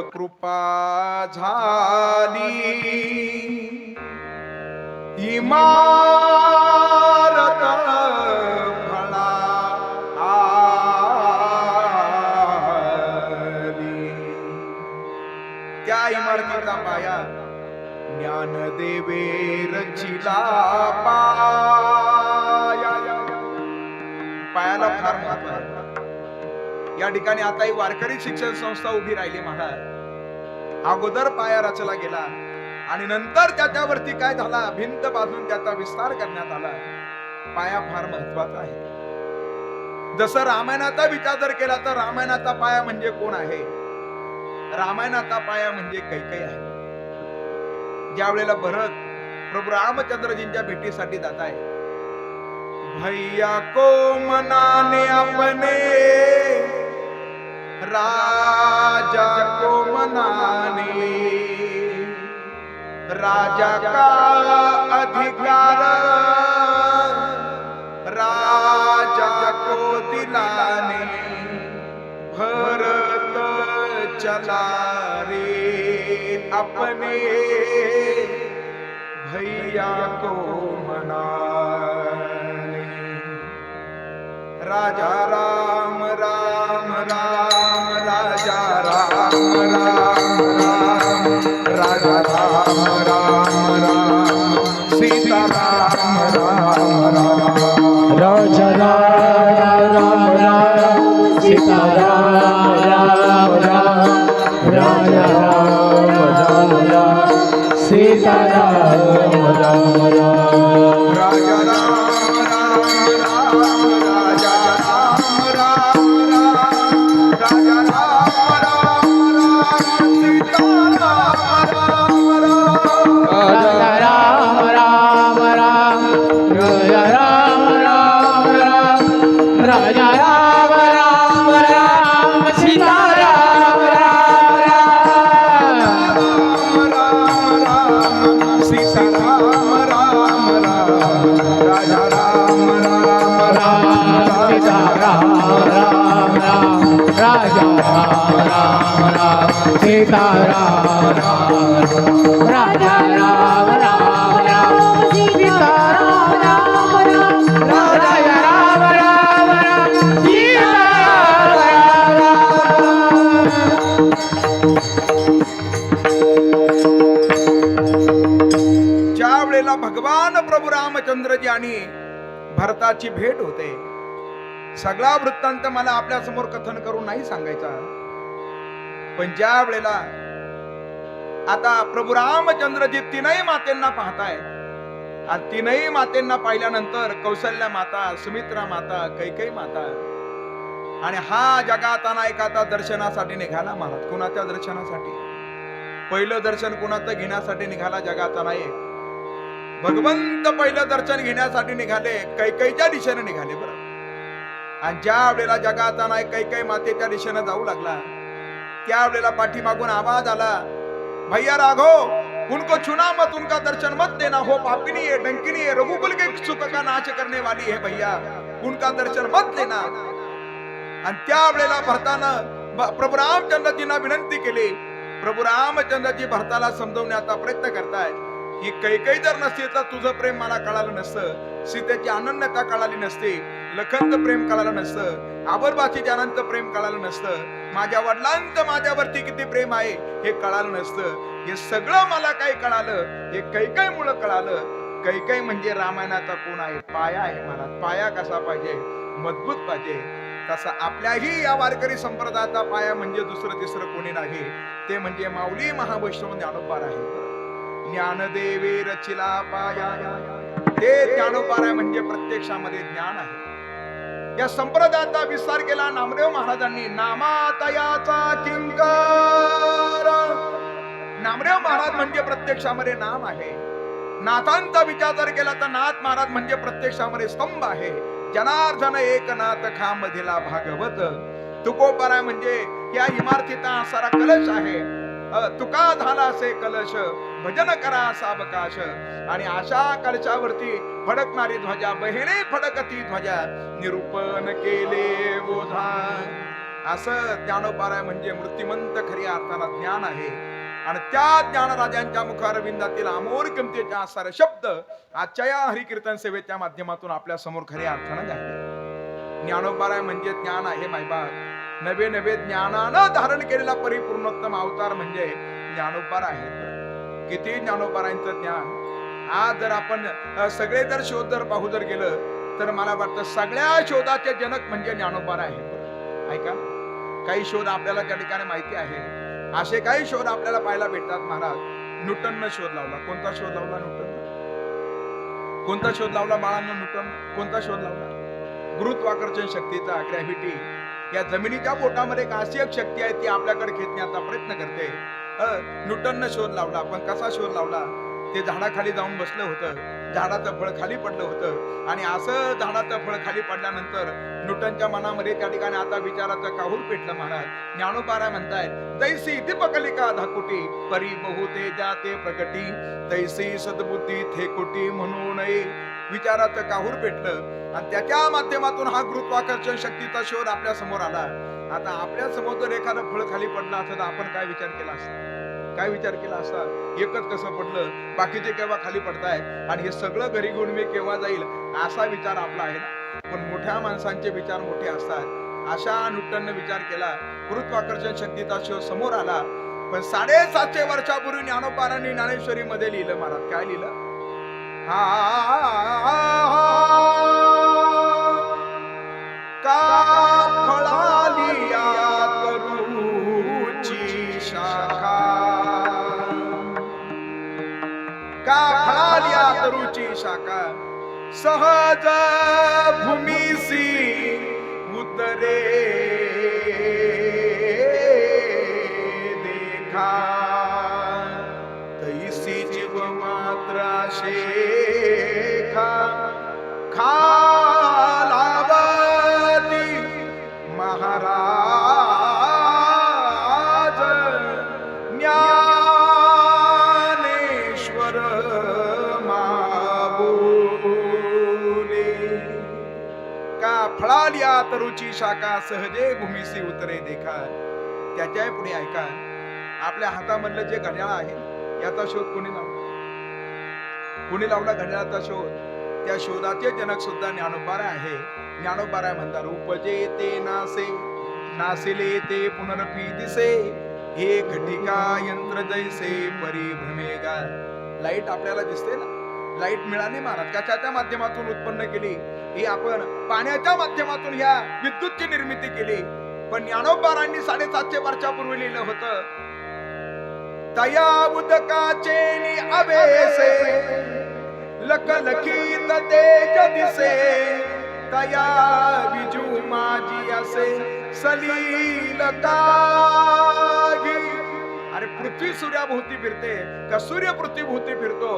कृपा झाली. इमारत फळा आली. त्या इमारतीचा पाया ज्ञानदेवे रचिला पाया. पायाला फार महत्त्व आहे. या ठिकाणी आता ही वारकरी शिक्षण संस्था उभी राहिली महाराज. अगोदर पाया रचला गेला आणि नंतर त्याच्यावरती काय झाला? भिंत बाजून त्याचा विस्तार करण्यात आला. पाया फार महत्त्वाचा आहे. जसं रामायणाचा विचार जर केला तर रामायणाचा पाया म्हणजे कोण आहे? रामायणाचा पाया म्हणजे कैकई आहे. ज्या वेळेला भरत प्रभू रामचंद्रजींच्या भेटीसाठी जात आहे. भैया को मनाने अपने राजा को मनाने राजा का अधिकार? राजा को दिलाने भरत चला रे अपने भैया को मनाने। राजा राम सीता राम राम राम राम राम राम सीता राम राम राम राम राम सीता राम राम राम राम राम राम सीता राम राम ज्या वेळेला भगवान प्रभू रामचंद्रजी आणि भरताची भेट होते सगळा वृत्तांत मला आपल्यासमोर कथन करून नाही सांगायचा. पण ज्या वेळेला आता प्रभू रामचंद्रजी तीनही मातेंना पाहताय आणि तीनही मातेंना पाहिल्यानंतर कौशल्या माता सुमित्रा माता कैकई माता आणि हा जगात अनायकाचा दर्शनासाठी निघाला महाराज. कुणाच्या दर्शनासाठी? पहिलं दर्शन कुणाचं घेण्यासाठी निघाला जगाचा नायक? भगवंत पहिलं दर्शन घेण्यासाठी निघाले कैकईच्या दिशेने निघाले बरं. आणि ज्या वेळेला जगाचा काही कैकई मातेच्या दिशेनं जाऊ लागला त्या वेळेला पाठीमागून आवाज आला भैया राघो उनको छुना मत उनका दर्शन मत देना हो पापिनी है डंकिनी है रघुकुल के सुख का नाश करने वाली है भैया उनका दर्शन मत देना। आणि त्या वेळेला भरतानं ब- प्रभू रामचंद्रजींना विनंती केली प्रभू रामचंद्रजी भरताला समजवण्याचा प्रयत्न करताय. की कैकई जर नसती तर तुझं प्रेम मला कळालं नसतं. सीतेची अनन्यता कळाली नसती. लखनचं प्रेम कळालं नसतं आबरबाची अनंत प्रेम कळालं नसतं माझ्या वडिलांचं माझ्यावरती किती प्रेम आहे हे कळालं नसतं. हे सगळं मला काय कळालं? हे कैकई मुळे कळालं. कैकई म्हणजे रामायणाचा कोण आहे? पाया आहे मला पाया कसा पाहिजे? मजबूत पाहिजे. तसा आपल्याही या वारकरी संप्रदायाचा पाया म्हणजे दुसरं तिसरं कोणी नाही. ते म्हणजे माऊली महावैष्णव ज्ञानोपार आहे. ज्ञानदेवे रचिला पाया. ते ज्ञानोपार आहे म्हणजे प्रत्यक्षामध्ये ज्ञान आहे. या संप्रदायाचा विस्तार केला. नामदेव महाराजांनी नामातयाचा किंकर. नामदेव महाराज म्हणजे प्रत्यक्षामध्ये नाम आहे. नाथांचा विचार जर केला तर नाथ महाराज म्हणजे प्रत्यक्षामध्ये स्तंभ आहे. जनार्दन एकनाथ खामधीला भागवत. तुकोपरा म्हणजे या इमारतीचा सारा कलश आहे. तुका झाला असे कलश भजन करा सावकाश. आणि अशा कलशावरती फडकणारी ध्वजा बहिरे फडकती ध्वजा निरूपण केले बोधा. असं ज्ञानोपाराय म्हणजे मृत्यूमंत खरी अर्थाला ज्ञान आहे. आणि त्या ज्ञानराजांच्या मुखारविंदातील अमोर किमतीचे असणारे शब्द आजच्या या हरिकीर्तन सेवेच्या माध्यमातून आपल्यासमोर खऱ्या अर्थानं गायले ज्ञानोपाराय म्हणजे ज्ञान आहे मायबाप. नवे नवे ज्ञानानं धारण केलेला परिपूर्णोत्तम अवतार म्हणजे ज्ञानोपार आहे. किती ज्ञानोपारायचं ज्ञान? आज जर आपण सगळे जर शोध जर पाहू जर गेलं तर मला वाटतं सगळ्या शोधाचे जनक म्हणजे ज्ञानोपार आहे. ऐका काही शोध आपल्याला त्या ठिकाणी माहिती आहे. असे काही शोध आपल्याला पाहायला भेटतात महाराज. न्यूटननं शोध लावला. कोणता शोध लावला न्यूटन कोणता शोध लावला बाळांना न्यूटन? कोणता शोध लावला? गुरुत्वाकर्षण शक्तीचा ग्रॅव्हिटी या जमिनीच्या पोटामध्ये एक अशी एक शक्ती आहे ती आपल्याकडे खेचण्याचा प्रयत्न करते. अ, न्यूटननं शोध लावला पण कसा शोध लावला. ते झाडाखाली जाऊन बसलं होतं. झाडाचं फळ खाली पडलं होतं. आणि असं झाडाचं फळ खाली पडल्यानंतर न्यूटनच्या मनामध्ये त्या ठिकाणी आता विचाराचं काहूर पेटलं महाराज? ज्ञानोबारा म्हणतायत दैसी दीपकलिका धाकुटी परी बहुते जाते प्रगटी. तैसी सद्बुद्धी थे कुटी म्हणून विचाराचं काहूर पेटलं. आणि त्याच्या माध्यमातून हा गुरुत्वाकर्षण शक्तीचा शोध आपल्यासमोर आला. आता आपल्यासमोर जर एखादं फळ खाली पडलं असं तर आपण काय विचार केला असता? काय विचार केला असता एकच कसं पडलं बाकीचे केव्हा खाली पडताय आणि हे सगळं घरी घेऊन मी केव्हा जाईल असा विचार आपला आहे ना? पण मोठ्या माणसांचे विचार मोठे असतात. अशा न्यूटनने विचार केला गुरुत्वाकर्षण शक्तीचा शोध समोर आला. पण साडेसातशे वर्षापूर्वी ज्ञानोपारांनी ज्ञानेश्वरी मध्ये लिहिलं महाराज. काय लिहिलं? हा का फळा तरुची शाखा. सहज भूमिसी उतरे फळालिया शाखा सहजे भूमीसी उतरे देखा त्याच्या पुढे ऐका आपल्या हातामधलं जे घड्याळ आहे याचा शोध कोणी लावला? कोणी लावला घड्याळाचा शोध? त्या शोधाचे जनक सुद्धा ज्ञानोबारा आहे. ज्ञानोबारा म्हणतात उपजे ते नासे नासिले ते पुनरपी दिसे हे घटिका यंत्र जैसे परिभ्रमेगा लाइट आपल्याला दिसते ना? लाइट मिळाली महाराज कशाच्या माध्यमातून उत्पन्न केली. ही आपण पाण्याच्या माध्यमातून ह्या विद्युतची निर्मिती केली. पण ज्ञानोबारांनी साडेसातशे वर्षापूर्वी लिहिलं होतं तया उदकाचे अवेसे लखलखीत तेज दिसे तया बिजू माझी असे सलील कागी अरे पृथ्वी सूर्याभोवती फिरते का सूर्य पृथ्वीभोवती फिरतो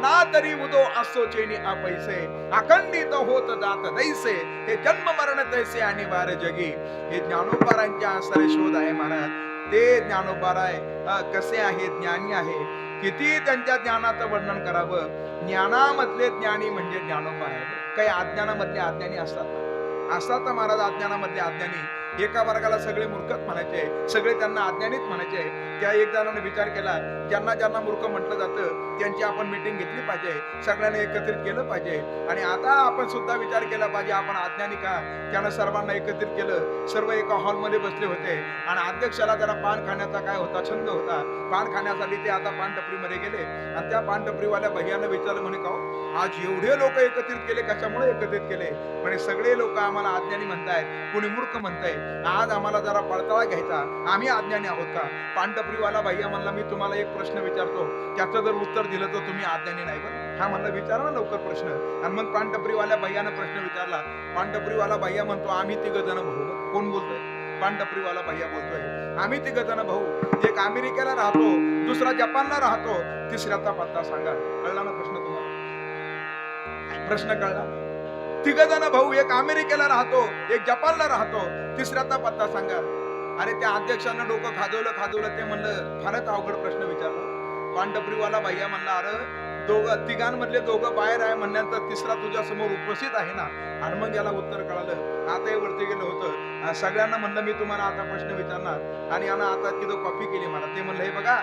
ना तरी उदो असोचे नि अपैसे अखंडित होत जात दैसे हे जन्म मरण तैसे आणि वार जगी. हे ज्ञानोबारांच्या आसरे शोध आहे महाराज. ते ज्ञानोबाराय अ, कसे आहे ज्ञानी आहे? किती त्यांच्या ज्ञानाचं वर्णन करावं? ज्ञानामधले ज्ञानी म्हणजे ज्ञानोपार आहे काही अज्ञानामधले अज्ञानी असतात असतात महाराज अज्ञानामधले अज्ञानी एका वर्गाला सगळे मूर्खच म्हणायचे सगळे त्यांना अज्ञानीच म्हणायचे. त्या एक जणांनी विचार केला ज्यांना ज्यांना मूर्ख म्हटलं जातं त्यांची आपण मिटिंग घेतली पाहिजे सगळ्यांना एकत्रित केलं पाहिजे. आणि आता आपण सुद्धा विचार केला पाहिजे आपण अज्ञानी का? त्यानं सर्वांना एकत्रित केलं. सर्व एका हॉलमध्ये बसले होते. आणि अध्यक्षाला त्याला पान खाण्याचा काय होता? छंद होता. पान खाण्यासाठी ते आता पानटपरीमध्ये गेले. आणि त्या पानटपरीवाल्या भैयानं विचारलं म्हणे का आज एवढे लोक एकत्रित केले कशामुळे एकत्रित केले? म्हणे सगळे लोक आम्हाला अज्ञानी म्हणतायत कोणी मूर्ख म्हणताय. आज आम्हाला जरा पडताळा घ्यायचा. आम्ही अज्ञानी आहोत का? पानटपरीवाला भैया म्हणला मी तुम्हाला एक प्रश्न विचारतो. त्याचं जर उत्तर दिलं तर तुम्ही अज्ञानी नाही बरं? हा म्हणला विचारा ना लवकर प्रश्न. आणि मग पानटपरीवाल्या भैयानं प्रश्न विचारला. पानटपरीवाला भैया म्हणतो आम्ही तिघ जण भाऊ. कोण बोलतोय? पानटपरीवाला भैया बोलतोय आम्ही तिघ जण भाऊ. एक अमेरिकेला राहतो दुसरा जपानला राहतो तिसऱ्याचा पत्ता सांगा. कळला ना प्रश्न तुम्हाला? प्रश्न कळला? तिघ जण भाऊ एक अमेरिकेला राहतो एक जपानला राहतो. तिसऱ्याचा पत्ता सांगा. अरे त्या अध्यक्षानं डोकं खाजवलं खाजवलं ते म्हणलं फारच अवघड प्रश्न विचारला. पानटपरीवाला भैया म्हणला अरे दोघं तिघांमधले दोघं बाहेर आहे म्हणल्यानंतर तिसरा तुझ्या समोर उपस्थित आहे ना? आणि मग याला उत्तर कळालं. आता हे वरती गेलं होतं. सगळ्यांना म्हणलं मी तुम्हाला आता प्रश्न विचारणार. आणि यानं आता तिथं कॉपी केली मला. ते म्हणलं हे बघा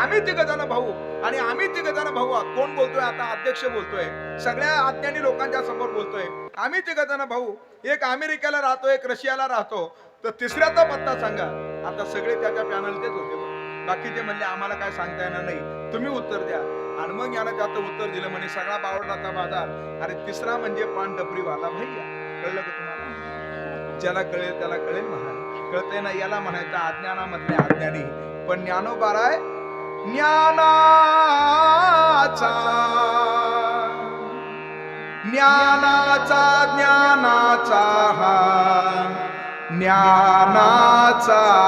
आम्ही तिघ जण भाऊ. आणि आम्ही तिघ जण भाऊ आहोत. कोण बोलतोय? आता अध्यक्ष बोलतोय. सगळ्या अज्ञानी लोकांच्या समोर बोलतोय. आम्ही तिघ जण भाऊ. एक अमेरिकेला राहतो एक रशियाला राहतो. तर तिसऱ्याचा पत्ता सांगा. आता सगळे त्याच्या पॅनल तेच होते बाकीचे म्हणले आम्हाला काय सांगता येणार नाही. तुम्ही उत्तर द्या. आणि मग यानं त्याचं उत्तर दिलं म्हणे सगळा बावडला बाजार. अरे तिसरा म्हणजे पान डबरी वाला भैया. कळलं का तुम्हाला? ज्याला कळेल त्याला कळेल म्हणा कळतंय ना याला म्हणायचं अज्ञानामधले अज्ञानी. पण ज्ञानोबार आहे ज्ञानाचा. ज्ञानाचा ज्ञानाचा हा. ज्ञानाचा.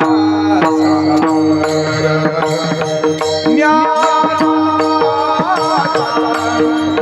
ज्ञानाचा